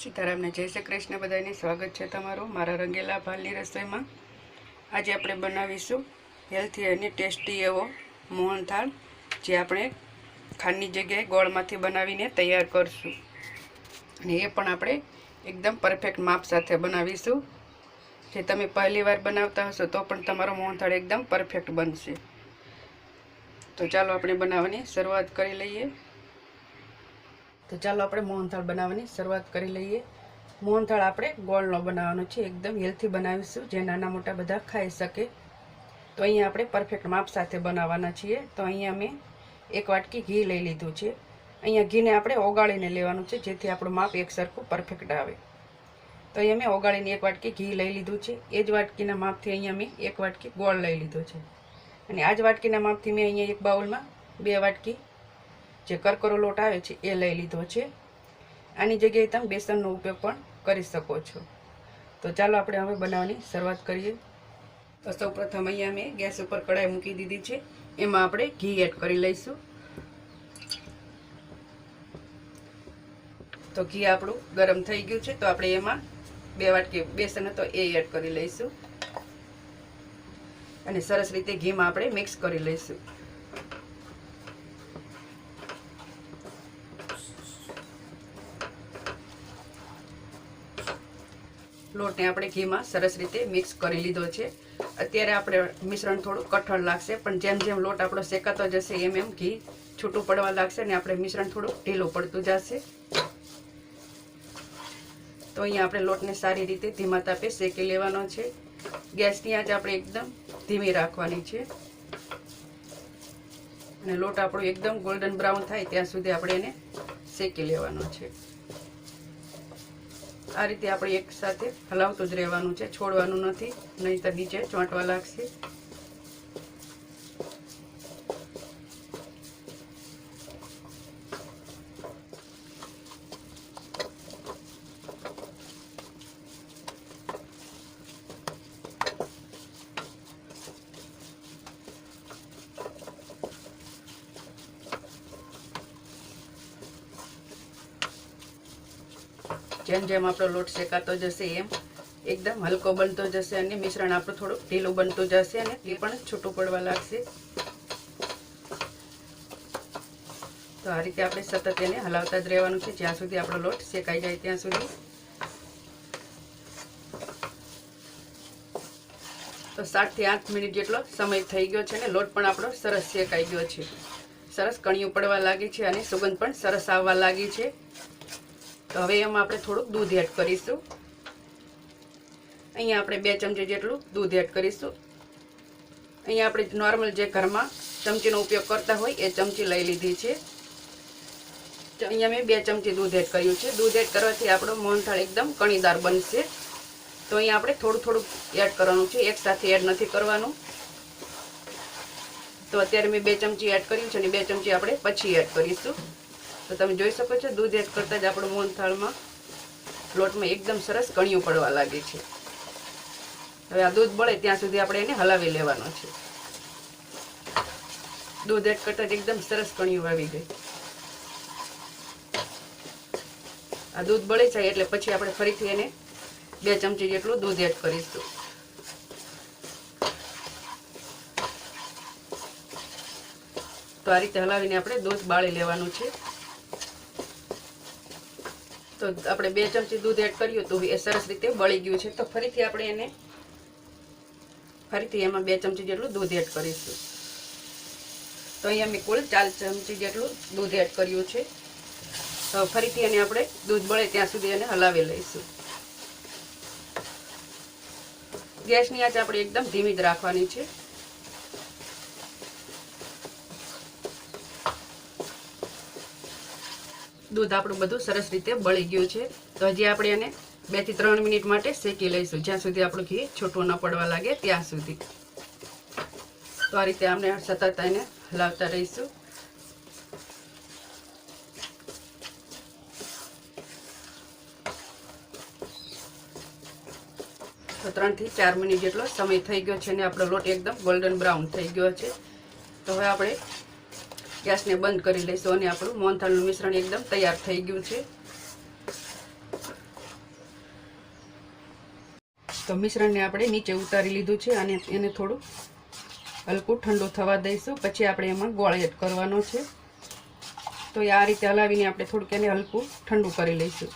સીતારામને જય શ્રી કૃષ્ણ બધાને સ્વાગત છે તમારું મારા રંગેલા ભાલની રસોઈમાં. આજે આપણે બનાવીશું હેલ્થી અને ટેસ્ટી એવો મોહનથાળ જે આપણે ખાંડની જગ્યાએ ગોળમાંથી બનાવીને તૈયાર કરશું. અને એ પણ આપણે એકદમ પરફેક્ટ માપ સાથે બનાવીશું. જે તમે પહેલી વાર બનાવતા હશો તો પણ તમારો મોહનથાળ એકદમ પરફેક્ટ બનશે. તો ચાલો આપણે બનાવવાની શરૂઆત કરી લઈએ. તો ચાલો આપણે મોહનથાળ બનાવવાની શરૂઆત કરી લઈએ. મોહનથાળ આપણે ગોળનો બનાવવાનો છે, એકદમ હેલ્થી બનાવીશું, જે નાના મોટા બધા ખાઈ શકે. તો અહીંયા આપણે પરફેક્ટ માપ સાથે બનાવવાના છીએ. તો અહીંયા મેં એક વાટકી ઘી લઈ લીધું છે. અહીંયા ઘીને આપણે ઓગાળીને લેવાનું છે, જેથી આપણું માપ એક સરખું પરફેક્ટ આવે. તો અહીંયા મેં ઓગાળીને એક વાટકી ઘી લઈ લીધું છે. એ જ વાટકીના માપથી અહીંયા મેં એક વાટકી ગોળ લઈ લીધો છે. અને આ જ વાટકીના માપથી મેં અહીંયા એક બાઉલમાં બે વાટકી જે કરકરો લોટ આવે છે, એ લઈ લીધો છે. આની જગ્યાએ તમે બેસનનો ઉપયોગ પણ કરી શકો છો. તો ચાલો આપણે હવે બનાવવાની શરૂઆત કરીએ. તો સૌપ્રથમ અહીંયા મેં ગેસ ઉપર કઢાઈ મૂકી દીધી છે. એમાં આપણે ઘી એડ કરી લઈશું. તો ઘી આપણું ગરમ થઈ ગયું છે, તો આપણે એમાં બે વાટકી બેસન હતો એ એડ કરી લઈશું. અને સરસ રીતે ઘીમાં આપણે મિક્સ કરી લઈશું. લોટને આપણે ઘીમાં સરસ રીતે મિક્સ કરી લીધો છે. અત્યારે આપણે મિશ્રણ થોડું કઠણ લાગશે, પણ જેમ જેમ લોટ આપણો શેકાતો જશે એમ એમ ઘી છૂટું પડવા લાગશે ને આપણે મિશ્રણ થોડું ઢીલું પડતું જશે. તો અહીંયા આપણે લોટને સારી રીતે ધીમા તાપે શેકી લેવાનો છે. ગેસની આંચ આપણે એકદમ ધીમી રાખવાની છે. અને લોટ આપણો એકદમ ગોલ્ડન બ્રાઉન થાય ત્યાં સુધી આપણે એને શેકી લેવાનો છે. આ રીતે આપણે એક સાથે હલાવતું જ રહેવાનું છે, છોડવાનું નથી, નહીં તો નીચે ચોંટવા લાગશે. જેમ જેમ આપણો લોટ શેકાતો જશે એમ એકદમ હલકો બનતો જશે અને મિશ્રણ આપણું થોડું ઢીલું બનતું જશે અને એ પણ છૂટું પડવા લાગશે. તો આ રીતે આપણે સતત એને હલાવતા જ રહેવાનું છે. જ્યાં સુધી આપણો લોટ શેકાઈ જાય ત્યાં સુધી. તો સાતથી આઠ મિનિટ જેટલો સમય થઈ ગયો છે અને લોટ પણ આપણો સરસ શેકાઈ ગયો છે. સરસ કણિયું પડવા લાગી છે અને સુગંધ પણ સરસ આવવા લાગી છે. તો હવે એમાં આપણે થોડુંક દૂધ એડ કરીશું. અહીંયા આપણે બે ચમચી જેટલું દૂધ એડ કરીશું. અહીંયા આપણે નોર્મલ જે ઘરમાં ચમચીનો ઉપયોગ કરતા હોય એ ચમચી લઈ લીધી છે. અહીંયા મેં બે ચમચી દૂધ એડ કર્યું છે. દૂધ એડ કરવાથી આપણો મોહનથાળ એકદમ કણીદાર બનશે. તો અહીંયા આપણે થોડું થોડું એડ કરવાનું છે. એક સાથે એડ નથી કરવાનું. તો અત્યારે મેં બે ચમચી એડ કર્યું છે અને બે ચમચી આપણે પછી એડ કરીશું. તો તમે જોઈ શકો છો, દૂધ એડ કરતાં જ આપણું મોહનથાળમાં લોટમાં એકદમ સરસ કણિયું પડવા લાગે છે. હવે આ દૂધ બળે ત્યાં સુધી આપણે એને હલાવી લેવાનો છે. દૂધ એડ કરતાં જ એકદમ સરસ કણિયું આવી ગઈ. આ દૂધ બળી જાય એટલે પછી આપણે ફરીથી એને બે ચમચી જેટલું દૂધ એડ કરીશું. તો આ રીતે હલાવીને આપણે દૂધ બાળી લેવાનું છે. તો આપણે બે ચમચી દૂધ એડ કર્યું તો એ સરસ રીતે બળી ગયું છે. તો ફરીથી આપણે એને ફરીથી એમાં બે ચમચી જેટલું દૂધ એડ કરીશું. તો અહીંયા મેં કુલ ચાર ચમચી જેટલું દૂધ એડ કર્યું છે. તો ફરીથી એને આપણે દૂધ બળે ત્યાં સુધી એને હલાવી લઈશું. ગેસની આંચ આપણે એકદમ ધીમી જ રાખવાની છે. દૂધ આપણું બધું સરસ રીતે બળી ગયું છે. તો હજી આપણે એને બેથી ત્રણ મિનિટ માટે શેકી લઈશું. જ્યાં સુધી આપણું ઘી છૂટું ન પડવા લાગે ત્યાં સુધી. તો આ રીતે આપણે સતત એને હલાવતા રહીશું. તો ત્રણથી ચાર મિનિટ જેટલો સમય થઈ ગયો છે અને આપણો લોટ એકદમ ગોલ્ડન બ્રાઉન થઈ ગયો છે. તો હવે આપણે ગેસને બંધ કરી લઈશું અને આપણું મોહનથાળનું મિશ્રણ એકદમ તૈયાર થઈ ગયું છે. તો મિશ્રણને આપણે નીચે ઉતારી લીધું છે અને એને થોડું હલકું ઠંડુ થવા દઈશું. પછી આપણે એમાં ગોળ એડ કરવાનો છે. તો આ રીતે હલાવીને આપણે થોડુંક એને હલકું ઠંડુ કરી લઈશું.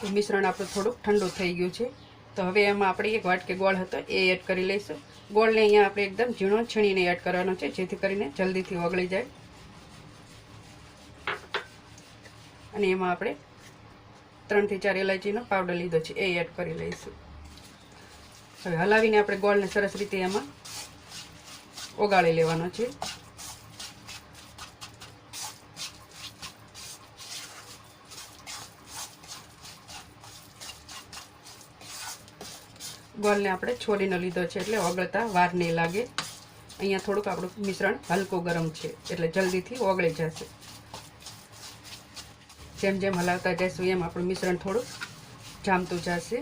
તો મિશ્રણ આપણું થોડુંક ઠંડુ થઈ ગયું છે. તો હવે એમાં આપણે એક વાટકે ગોળ હતો, એ એડ કરી લઈશું. ગોળને અહીંયા આપણે એકદમ ઝીણો છીણીને એડ કરવાનો છે, જેથી કરીને જલ્દીથી ઓગળી જાય. અને એમાં આપણે ત્રણથી ચાર ઇલાયચીનો પાવડર લીધો છે, એ એડ કરી લઈશું. હવે હલાવીને આપણે ગોળને સરસ રીતે એમાં ઓગાળી લેવાનો છે. ગોળને આપણે છોડીને લીધો છે એટલે ઓગળતા વાર નહીં લાગે. અહીંયા થોડુંક આપણું મિશ્રણ હલકું ગરમ છે, એટલે જલ્દીથી ઓગળી જશે. જેમ જેમ હલાવતા જઈશું એમ આપણું મિશ્રણ થોડું જામતું જશે.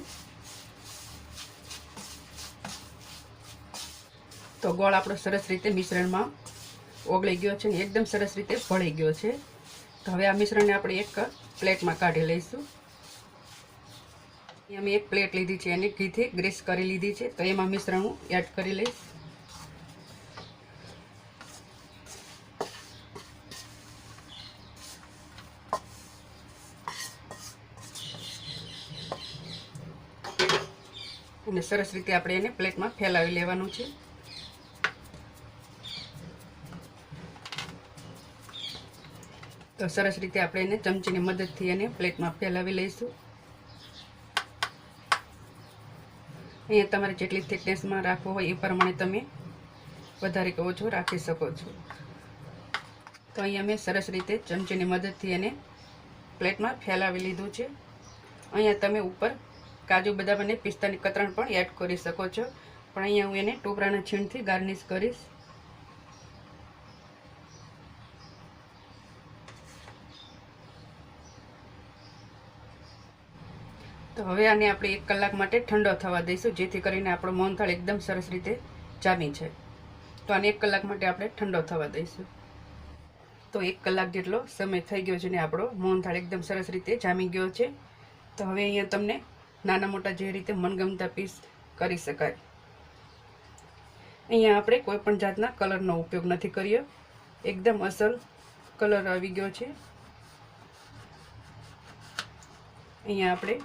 તો ગોળ આપણો સરસ રીતે મિશ્રણમાં ઓગળી ગયો છે ને, એકદમ સરસ રીતે ભળી ગયો છે. તો હવે આ મિશ્રણને આપણે એક પ્લેટમાં કાઢી લઈશું. અહીંયા મેં એક પ્લેટ લીધી છે અને ઘીથી ગ્રીસ કરી લીધી છે. તો એમાં મિશ્રણ હું એડ કરી લઈશ. અને સરસ રીતે આપણે એને પ્લેટમાં ફેલાવી લેવાનું છે. તો સરસ રીતે આપણે એને ચમચીની મદદથી એને પ્લેટમાં ફેલાવી લઈશું. અહીંયા તમારે જેટલી થિકનેસમાં રાખવો હોય એ પ્રમાણે તમે વધારે કે ઓછો રાખી શકો છો. તો અહીંયા મેં સરસ રીતે ચમચીની મદદથી એને પ્લેટમાં ફેલાવી લીધું છે. અહીંયા તમે ઉપર કાજુ બદામ અને પિસ્તાની કતરણ પણ એડ કરી શકો છો. પણ અહીંયા હું એને ટોપરાના છીણથી ગાર્નિશ કરીશ. તો હવે આને આપણે એક કલાક માટે ઠંડો થવા દઈશું, જેથી કરીને આપણો મોહનથાળ એકદમ સરસ રીતે જામી છે તો આને એક કલાક માટે આપણે ઠંડો થવા દઈશું. તો એક કલાક જેટલો સમય થઈ ગયો છે ને આપણો મોહનથાળ એકદમ સરસ રીતે જામી ગયો છે. તો હવે અહીંયા તમને નાના મોટા જે રીતે મનગમતા પીસ કરી શકાય. અહીંયા આપણે કોઈપણ જાતના કલરનો ઉપયોગ નથી કર્યો. એકદમ અસલ કલર આવી ગયો છે. અહીંયા આપણે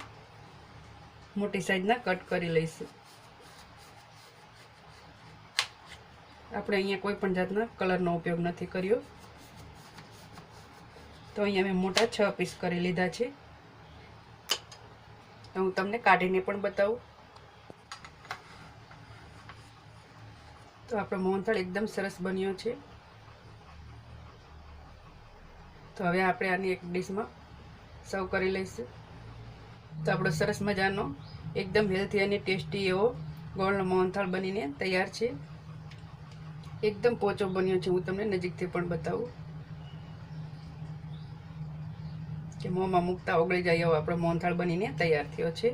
મોટી સાઈઝના કટ કરી લઈશું. આપણે અહીંયા કોઈ પણ જાતના કલરનો ઉપયોગ નથી કર્યો. તો અહીંયા મેં મોટા છ પીસ કરી લીધા છે. તો હું તમને કાઢીને પણ બતાવું. તો આપણો મોહનથાળ એકદમ સરસ બન્યો છે. તો હવે આપણે આની એક ડીશમાં સર્વ કરી લઈશું. તો આપણો સરસ મજાનો, એકદમ હેલ્ધી અને ટેસ્ટી એવો ગોળનો મોહનથાળ બનીને તૈયાર છે. એકદમ પોચો બન્યો છે, હું તમને નજીકથી પણ બતાવું. કે મોંમાં મૂકતા ઓગળી જાય એવો આપણો મોહનથાળ બનીને તૈયાર થયો છે.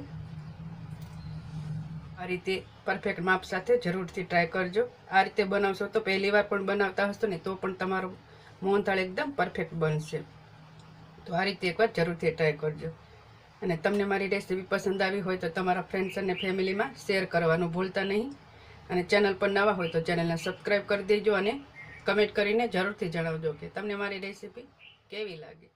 આ રીતે પરફેક્ટ માપ સાથે જરૂરથી ટ્રાય કરજો. આ રીતે બનાવશો તો પહેલી વાર પણ બનાવતા હશો ને તો પણ તમારું મોહનથાળ એકદમ પરફેક્ટ બનશે. તો આ રીતે એકવાર જરૂરથી ટ્રાય કરજો. અને તમને મારી રેસીપી પસંદ આવી હોય તો તમારા ફ્રેન્ડ્સ અને ફેમિલીમાં શેર કરવાનું ભૂલતા નહીં. અને ચેનલ પર નવા હોય તો ચેનલને સબસ્ક્રાઈબ કરી દેજો અને કમેન્ટ કરીને જરૂરથી જણાવજો કે તમને મારી રેસીપી કેવી લાગે.